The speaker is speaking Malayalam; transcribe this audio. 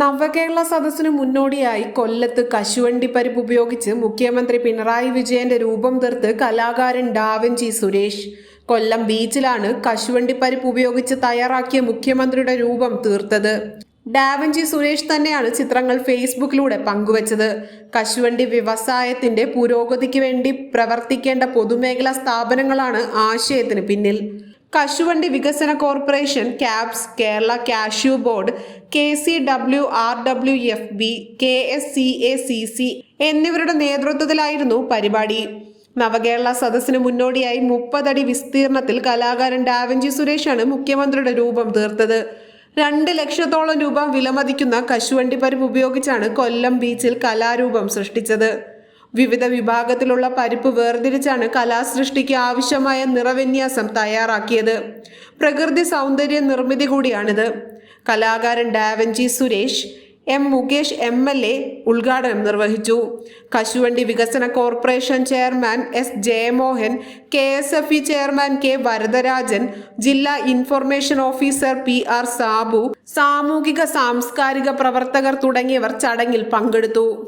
നവകേരള സദസ്സിന് മുന്നോടിയായി കൊല്ലത്ത് കശുവണ്ടി പരിപ്പ് ഉപയോഗിച്ച് മുഖ്യമന്ത്രി പിണറായി വിജയന്റെ രൂപം തീർത്ത് കലാകാരൻ ഡാവിഞ്ചി സുരേഷ്. കൊല്ലം ബീച്ചിലാണ് കശുവണ്ടി പരിപ്പ് ഉപയോഗിച്ച് തയ്യാറാക്കിയ മുഖ്യമന്ത്രിയുടെ രൂപം തീർത്തത്. ഡാവഞ്ചി സുരേഷ് തന്നെയാണ് ചിത്രങ്ങൾ ഫേസ്ബുക്കിലൂടെ പങ്കുവച്ചത്. കശുവണ്ടി വ്യവസായത്തിന്റെ പുരോഗതിക്ക് വേണ്ടി പ്രവർത്തിക്കേണ്ട പൊതുമേഖലാ സ്ഥാപനങ്ങളാണ് ആശയത്തിന് പിന്നിൽ. കശുവണ്ടി വികസന corporation cabs Kerala cashew board K C W R W F B K S C A C C എന്നിവരുടെ നേതൃത്വത്തിലായിരുന്നു പരിപാടി. നവകേരള സദസ്സിന് മുന്നോടിയായി മുപ്പതടി വിസ്തീർണത്തിൽ കലാകാരൻ ഡാവഞ്ചി സുരേഷാണ് മുഖ്യമന്ത്രിയുടെ രൂപം തീർത്തത്. രണ്ട് ലക്ഷത്തോളം രൂപ വിലമതിക്കുന്ന കശുവണ്ടി പരിപ്പ് ഉപയോഗിച്ചാണ് കൊല്ലം ബീച്ചിൽ കലാരൂപം സൃഷ്ടിച്ചത്. വിവിധ വിഭാഗത്തിലുള്ള പരിപ്പ് വേർതിരിച്ചാണ് കലാസൃഷ്ടിക്ക് ആവശ്യമായ നിറവിന്യാസം തയ്യാറാക്കിയത്. പ്രകൃതി സൗന്ദര്യ നിർമ്മിതി കൂടിയാണിത്. കലാകാരൻ Davinci Suresh M Mukesh M L A ഉദ്ഘാടനം നിർവഹിച്ചു. കശുവണ്ടി വികസന corporation chairman S Jayamohan K S F E chairman K Varadarajan ജില്ലാ information officer P R Sabu സാമൂഹിക സാംസ്കാരിക പ്രവർത്തകർ തുടങ്ങിയവർ ചടങ്ങിൽ പങ്കെടുത്തു.